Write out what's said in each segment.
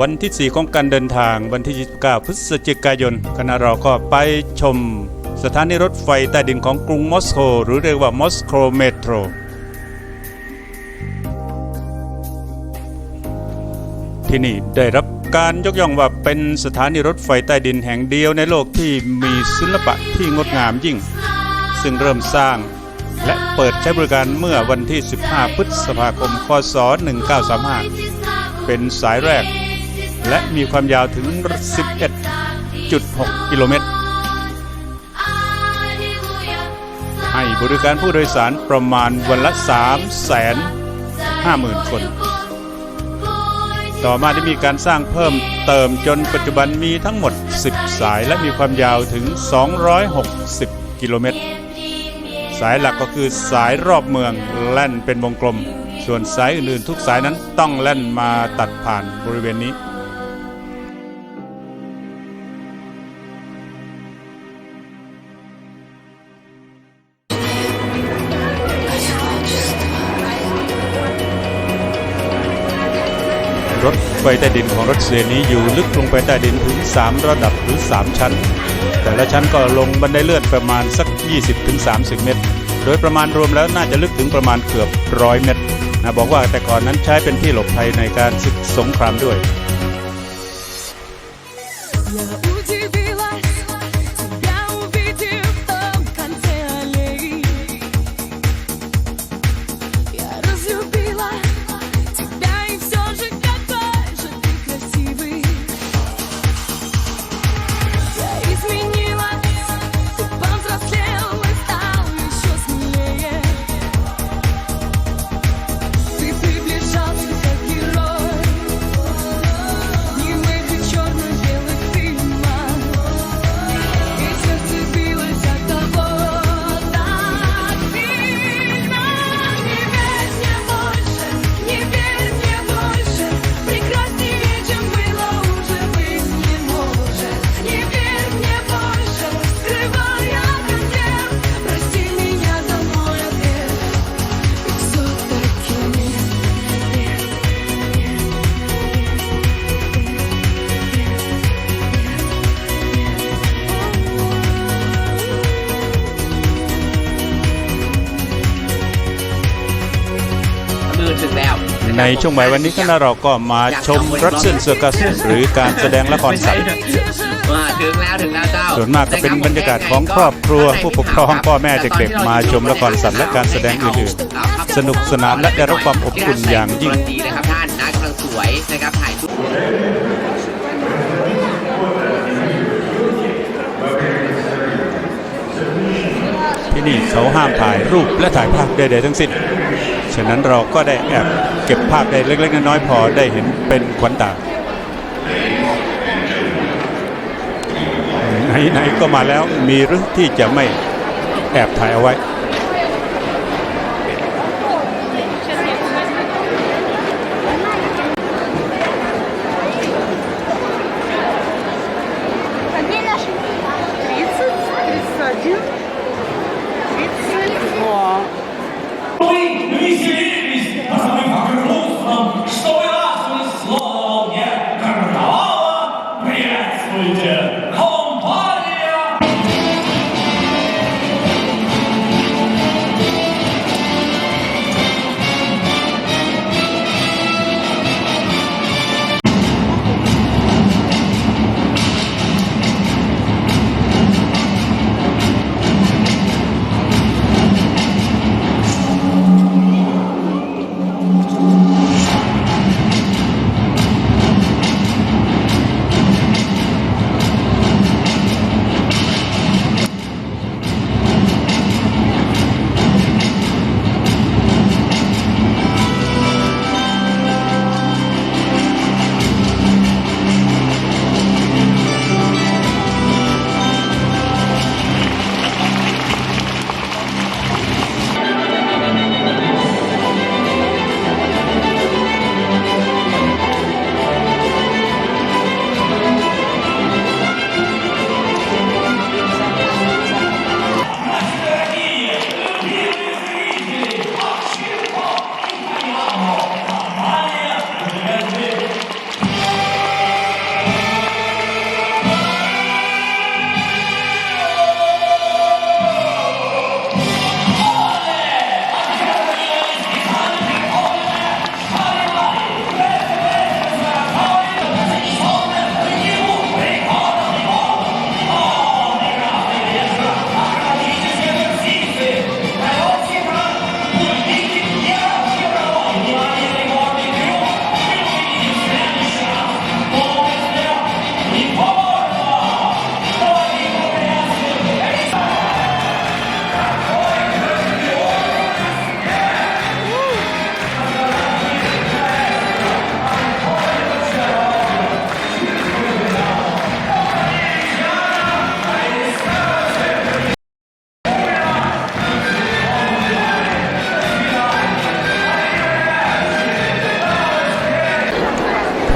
วันที่ 4 ของการเดินทางวันที่ 29 พฤศจิกายน คณะเราก็ไปชม สถานีรถไฟใต้ดินของกรุงมอสโกหรือเรียกว่ามอสโกเมโทรที่นี่ได้รับการยกย่องว่าเป็นสถานีรถไฟใต้ดินแห่งเดียวในโลกที่มีศิลปะที่งดงามยิ่ง ซึ่งเริ่มสร้างและเปิดใช้บริการเมื่อวันที่ 15 พฤษภาคม พศ 1935 เป็นสายแรก และมีความยาวถึง 11.6 กิโลเมตร ให้บริการผู้โดยสารประมาณวันละ 350,000 คน ต่อมาได้มีการสร้างเพิ่มเติมจนปัจจุบันมีทั้งหมด 10 สายและมีความยาวถึง 260 กิโลเมตร สายหลักก็คือสายรอบเมืองแล่นเป็นวงกลมส่วนสายอื่นๆทุกสายนั้นต้องแล่นมาตัดผ่านบริเวณนี้ ไฟใต้ดินของรัสเซียนี้อยู่ลึกลงไปใต้ดินถึง 3 ระดับหรือ 3 ชั้น แต่ละชั้นก็ลงบันไดเลื่อนประมาณสัก 20-30 เมตร โดยประมาณรวมแล้วน่าจะลึกถึงประมาณเกือบร้อยเมตรนะบอกว่าแต่ก่อนนั้นใช้เป็นที่หลบภัยในการศึกสงครามด้วย ในช่วงบ่ายวันนี้คณะเราก็มาชมรัสเซนเซอร์กัสหรือการแสดงละครสัตว์ว่าถึงแล้วถึงแล้วเจ้าส่วนมากก็เป็นบรรยากาศของครอบครัวผู้ปกครองพ่อแม่เด็กๆมาชมละครสัตว์และการแสดงอื่นๆสนุกสนานและได้รับความอบอุ่นอย่างยิ่งดีนะครับท่านนะกำลังสวยนะครับถ่ายรูปที่นี่เขาห้ามถ่ายรูปและถ่ายภาพใดๆทั้งสิ้น ฉะนั้นเราก็ได้แอบเก็บภาพได้เล็กๆน้อยๆพอได้เห็นเป็นขวัญตาไหนๆก็มาแล้วมีหรือที่จะไม่แอบถ่ายเอาไว้ He's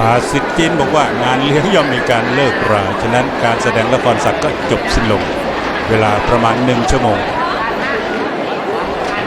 ภาษิตจีนบอกว่างานเลี้ยงย่อมมีการเลิกรา ฉะนั้นการแสดงละครสัตว์ก็จบสิ้นลง เวลาประมาณหนึ่งชั่วโมง